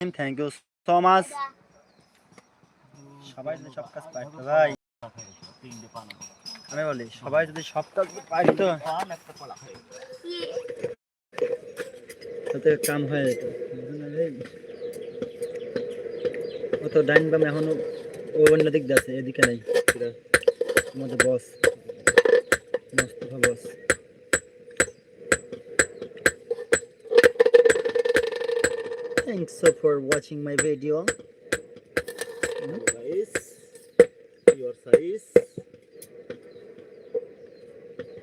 Thank you so much সবাই যদি সব কাজ পাইতো ভাই। আমি বলি সবাই যদি সব কাজ পাইতো তাতে কাম হয়ে যেত? ও তো ডাইন বাম এখনও ও অন্য দিক যাচ্ছে এদিকে নাই। আমাদের বস মোস্তফা বস Thanks so for watching my video. guys your size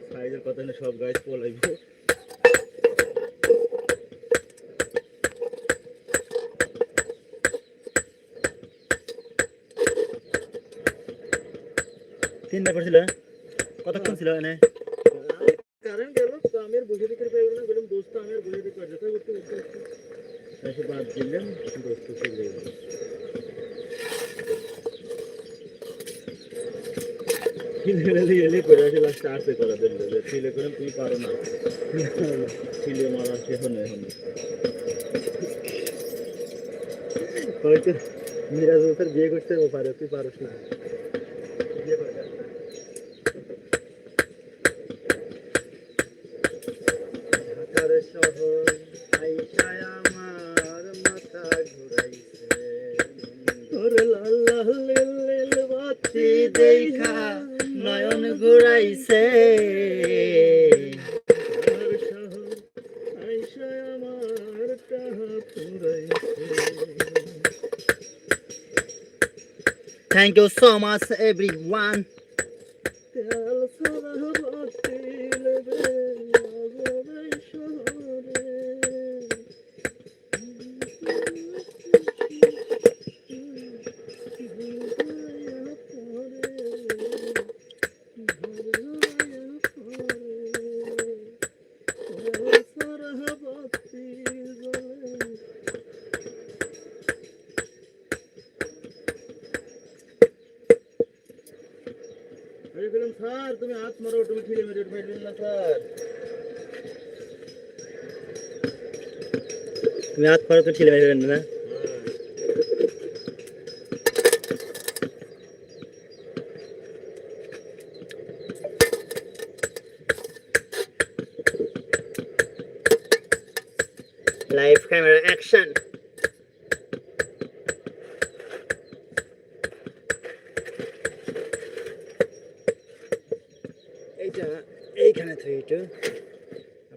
সাইজের কথা হলে সব গাইজ পলাইবে তিনটা করছিল কতক্ষণ ছিল এনে? কারেন্ট গেল তো আমি বসে দিকে পেয়ে গেলাম বললাম দোস্ত আমি বসে দিকে এসে বাদ দিলাম দোস্ত চলে গেল খিলে এলে করে আসে লাস্টে আসতে করা দিল ছিলে করে তুই পারো না। ছিলে মারা সে হনে হনে হয়তো মিরাজ ওপর বিয়ে করতে পারে, তুই পারো শুধু বিয়ে করে শহর আইসায় ঘুরাইছে ওরে লাল লাল লিল বাতি দেখা নয়ন ঘুরাইছে। আমার শহর আইসা আমার টাহা আমি বললাম স্যার তুমি হাত মারো তুমি ঠেলে মেরে ফেলবেন না স্যার তুমি হাত পারো তো ঠেলে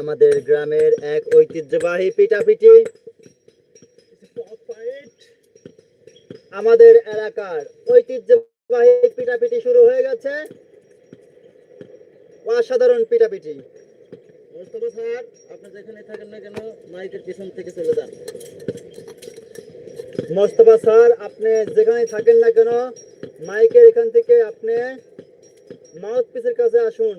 আমাদের গ্রামের এক ঐতিহ্যবাহী পিঠাপিঠি। আমাদের এলাকার ঐতিহ্যবাহী পিঠাপিঠি শুরু হয়ে গেছে। অসাধারণ পিঠাপিঠি। মোস্তফা স্যার, আপনি যেখানে থাকেন না কেন, মাইকের পিছন থেকে চলে যান। মোস্তফা স্যার, আপনি যেখানে থাকেন না কেন, মাইকের এখান থেকে আপনি মাউথ পিসের কাছে আসুন।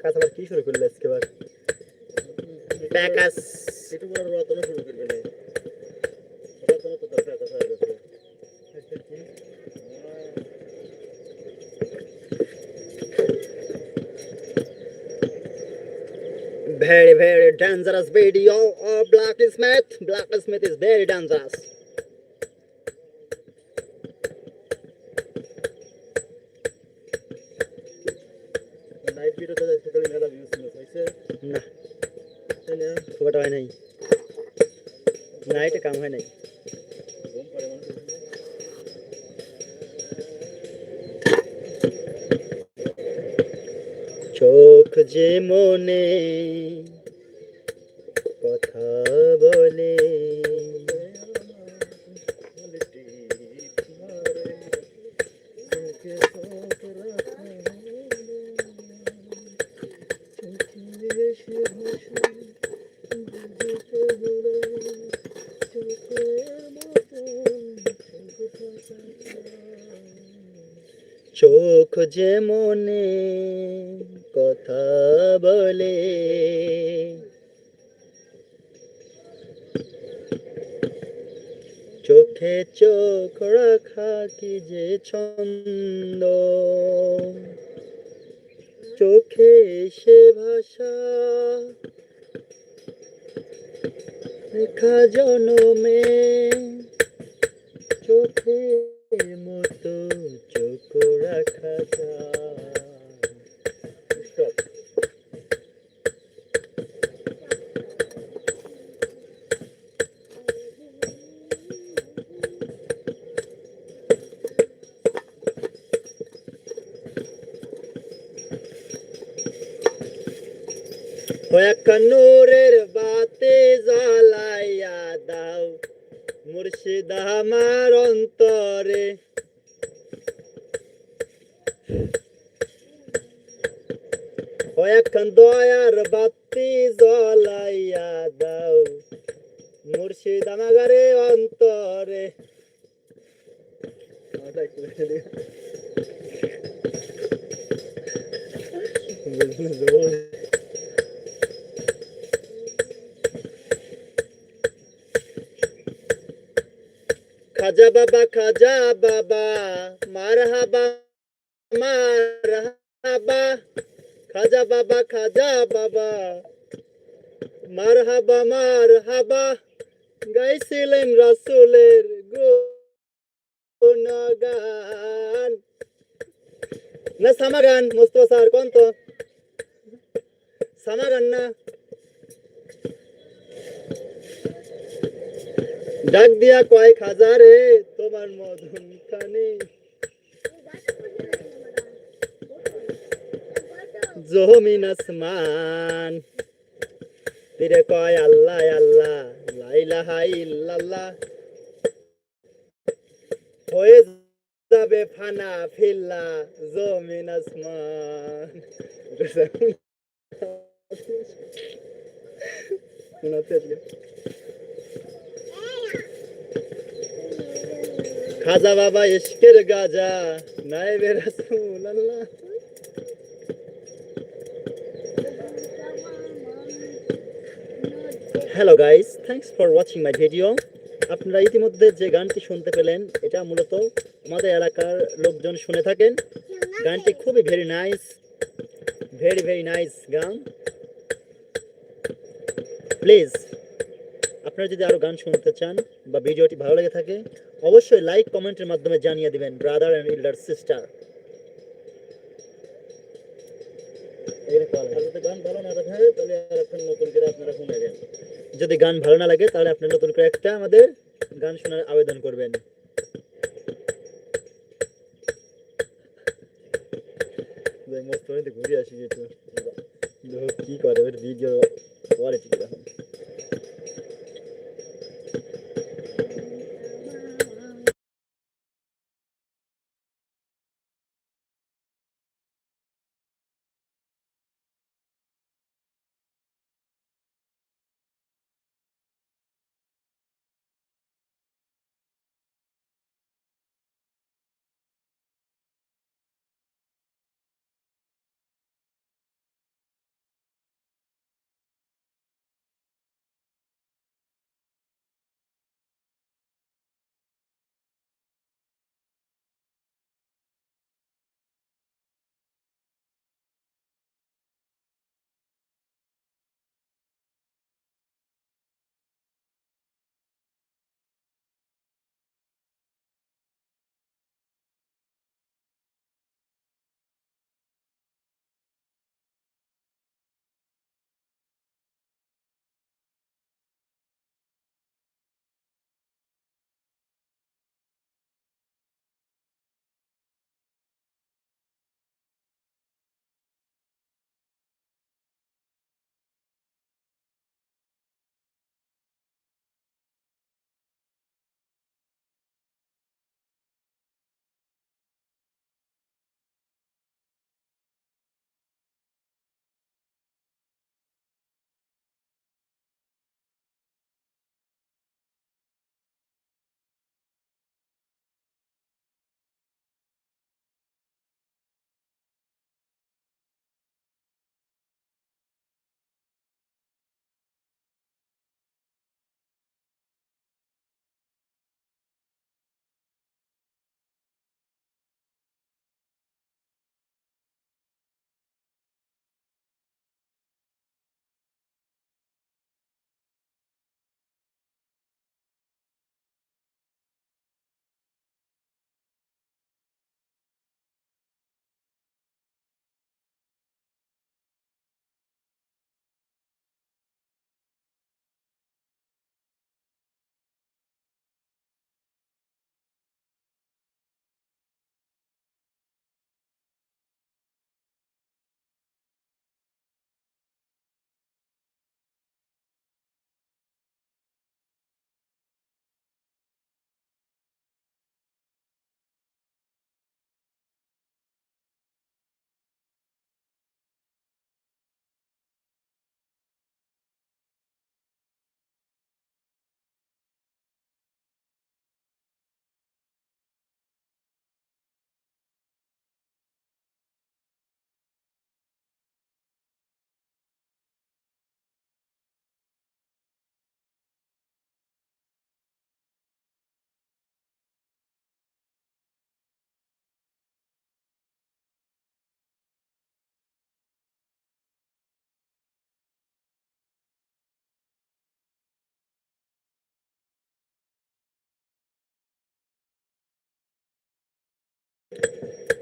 প্যাকাস আবার কি শুরু করলে আজকে আবার প্যাকাস একটু বড় রতন শুরু করবে না রতন তো দরকার কথা হয়ে গেছে very very dangerous video of blacksmith blacksmith is very dangerous কাম হয় নাই। চোখ যে মনে লেখা জনমে চোখে মতো চোখ রাখা যায় Stop. মুর্শিদ আমার অন্তরে। কয়েকখান দয়ার বাতি জ্বলাইয়া দাও মুর্শিদ আমাগারে অন্তরে। খাজা বাবা খাজা বাবা মার হাবা মার হাবা খাজা বাবা খাজা বাবা মার হাবা মার হাবা গাইছিলেন রাসুলের গুণগান না সামাগান মুস্তফা স্যার কোন তো সামাগান না ডাক দিয়া কয়েক হাজারে তোমার মধুন খানি। জমিন আসমান। তীরে কয় আল্লাহ আল্লাহ লাইলাহা ইল্লাল্লাহ। হয়ে যাবে ফানা ফিল্লা জমিন আসমান। শোনাতে খাজা বাবা ইশকের গাজা নাইবে রাসূল Allah hello guys thanks for watching my video আপনারা ইতিমধ্যে যে গানটি শুনতে পেলেন, এটা মূলত আমাদের এলাকার লোকজন শুনে থাকেন। গানটি খুবই very nice very very nice গান। প্লিজ আপনারা যদি আরও গান শুনতে চান বা ভিডিওটি ভালো লেগে থাকে অবশ্যই লাইক কমেন্টের মাধ্যমে জানিয়ে দিবেন ব্রাদার অ্যান্ড ইল্ডার সিস্টার যদি গান ভালো না লাগে, তাহলে আপনি নতুন করে একটা আমাদের গান শোনার আবেদন করবেন। ঘুরে আসি কি করে ভিডিও কোয়ালিটি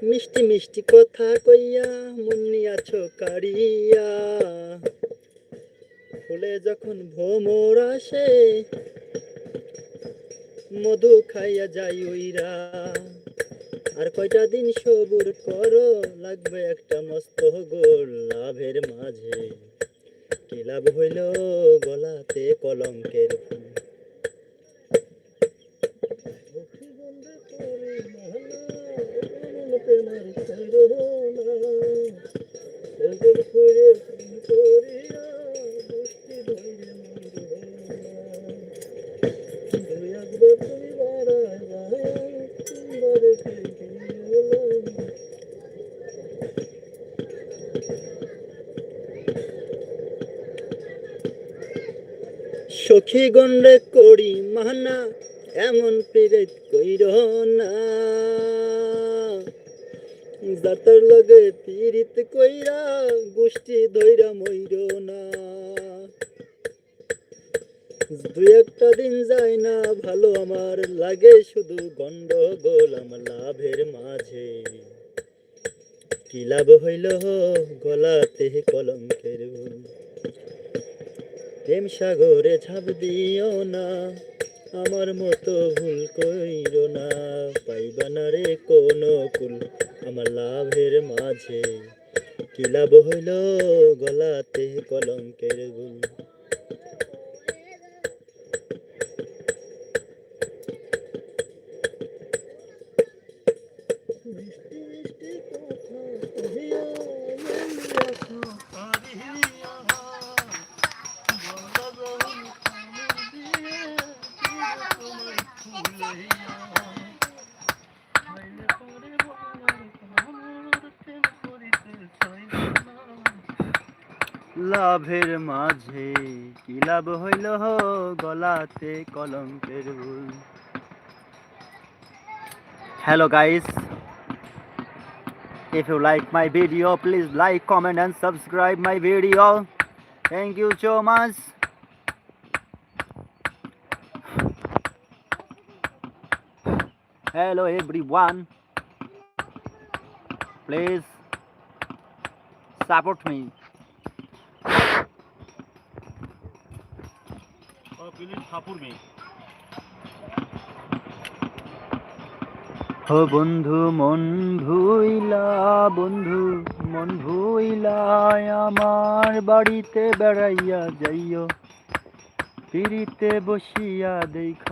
মিষ্টি মিষ্টি কথা কইয়া, মুন্নি আছো কারিয়া ফুলে যখন ভোমর আসে, মধু খাইয়া যাই উইরা। আর কয়টা দিন সবুর করো, লাগবে একটা মস্ত গোল লাভের মাঝে। কি লাভ হইল গলাতে কলঙ্কের ফুল? গন্ডে করি মানা, এমন প্রেরিত কইর না। যাতার লগে পীড়িত কইরা গোষ্ঠী ধইরা মইর না। দু একটা দিন যায় না, ভালো আমার লাগে শুধু গন্ডগোল আমার লাভের মাঝে। কি লাভ হইল গলাতে কলঙ্কের। প্রেম সাগরে ঝাঁপ দিও না, আমার মতো ভুল কইর না। পাইবা না রে কোনো কুল, আমার লাভের মাঝে। কি লাভ হইল গলাতে কলঙ্কের গুল? লাভের মাঝে কি লাভ হইল হো গলাতে কলঙ্কের ভুল hello guys if you like my video please like comment and subscribe my video thank you so much hello everyone please support me ও বন্ধু, মন ভুইলা, বন্ধু, মন ভুইলা, আমার বাড়িতে বেড়াইয়া যাইও। পিড়িতে বসিয়া দেখ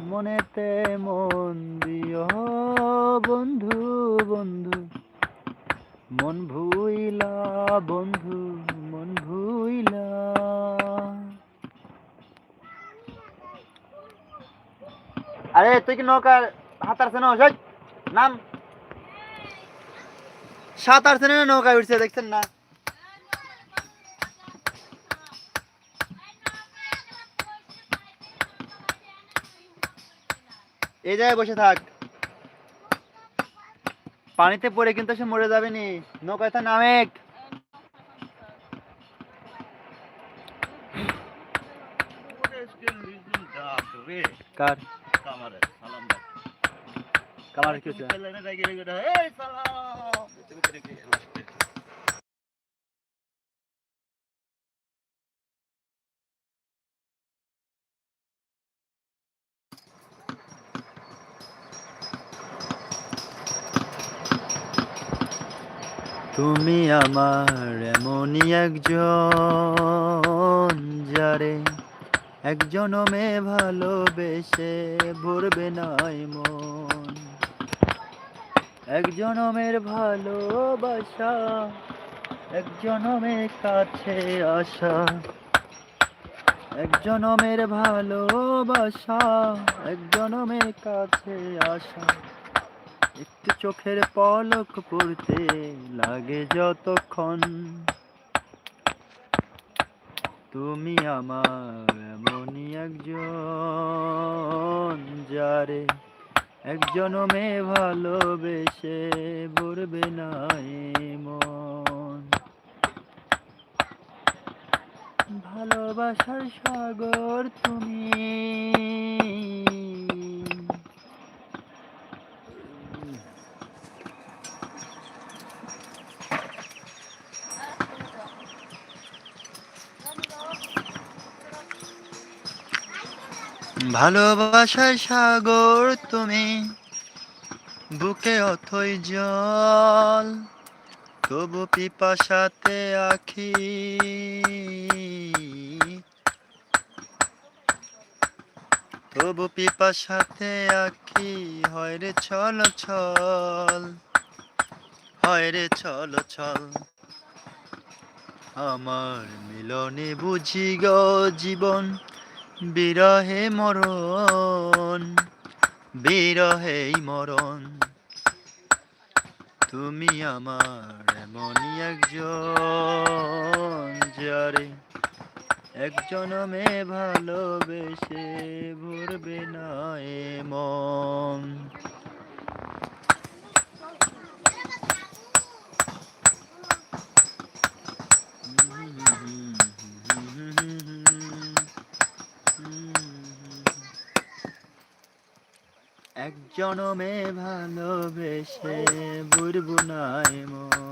মনেতে মন দিও বন্ধু বন্ধু, মন ভুইলা, বন্ধু মন ভুইলা আরে, তুই কি নৌকার হাতার আছে না নাম। সাত আটছে না, নৌকায় উঠছে, দেখছেন না? এই জায়গায় বসে থাক। পানিতে পড়ে কিন্তু সে মরে যাবে নি। নৌকায় তো নামেক। কার? কি হচ্ছে? তুমি আমার এমনই একজন যারে একজন মেয়ে ভালোবেসে ভরবে নাই মন। একজন মেয়ের ভালোবাসা একজন মেয়ে কাছে আসা একজন মেয়ের ভালোবাসা একজন মেয়ে কাছে আসা। একটু চোখের পলক পড়তে লাগে যতক্ষণ তুমি আমার এমনই একজন, যারে একজন মেয়ে ভালোবেসে ভরবে নাই মন। ভালোবাসার সাগর তুমি। ভালোবাসায় সাগর তুমি, বুকে অথই জল, তবু পিপাসাতে আখি। তবু পিপাসাতে আখি, হয় রে চল চল হয় রে চল চল আমার মিলনে বুঝি গো জীবন বিরহে মরণ, বিরহেই মরণ। তুমি আমার এমনই একজন, যারে একজনমে ভালোবেসে ভরবে না এ মন। জনমে ভালোবেসে বুড়বু না এমন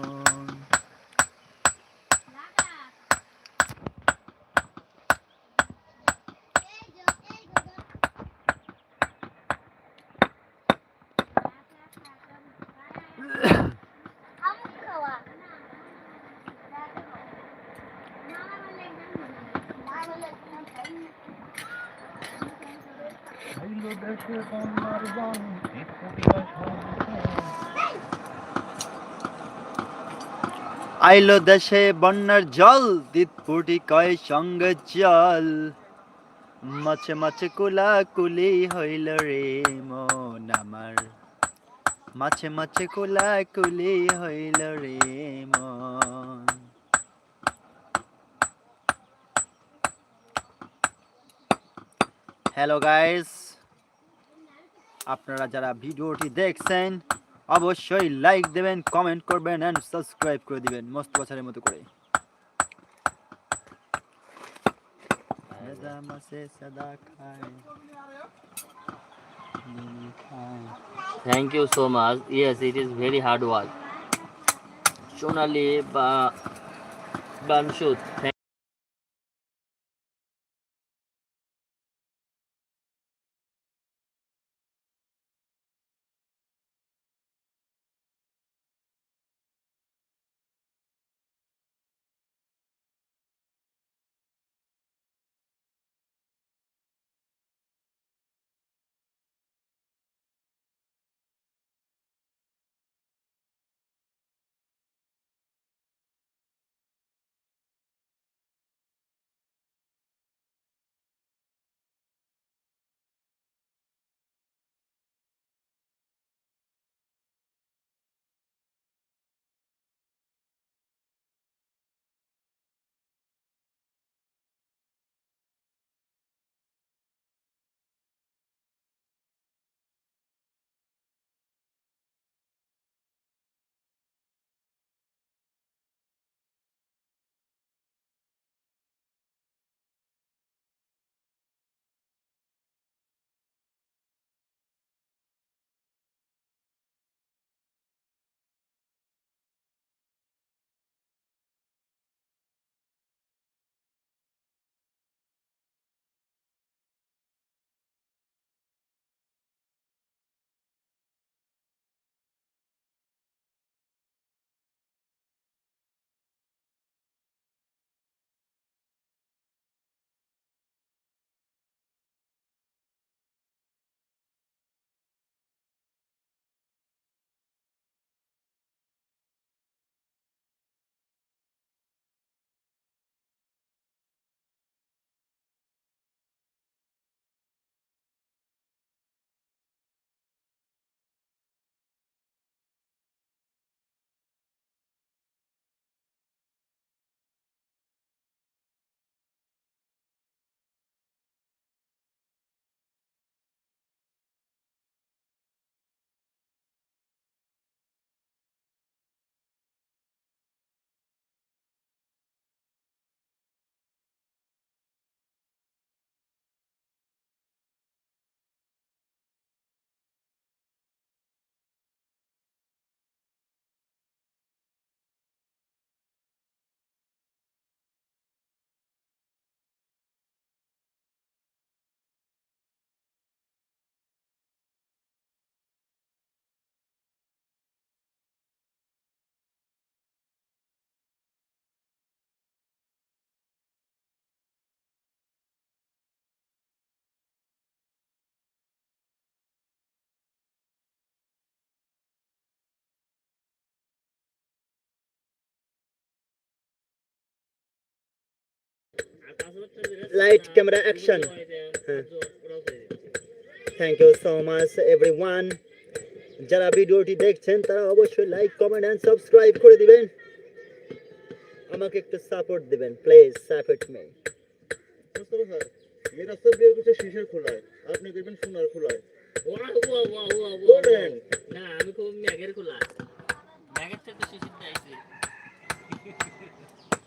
আইলো দেশে বন্যার জল দিতপুটি কয় সঙ্গে জল। মাছে মাছে কুলা কুলি হইল রে মন আমার। মাছে মাছে কুলা কুলি হইল রে মন। হ্যালো গাইস আপনারা যারা ভিডিওটি দেখছেন অবশ্যই লাইক দেবেন কমেন্ট করবেন এন্ড সাবস্ক্রাইব করে দিবেন মস্ত বছরের মতো করে সাদা মাছে সাদা খায় দিন খায়। Thank you so much. Yes, it is very hard work. Sonali ba Banshut. Thank light camera action thank you so much everyone যারা ভিডিওটি দেখছেন তারা অবশ্যই লাইক কমেন্ট এন্ড সাবস্ক্রাইব করে দিবেন। আমাকে একটু সাপোর্ট দিবেন please support me Mostafa sir মেরা সব বিয়ে করছে শিশের খোলায় আপনি দেখবেন সোনার খোলায় ওয়া ওয়া ওয়া ওয়া বলেন না আমি খুব ম্যাগের খোলা।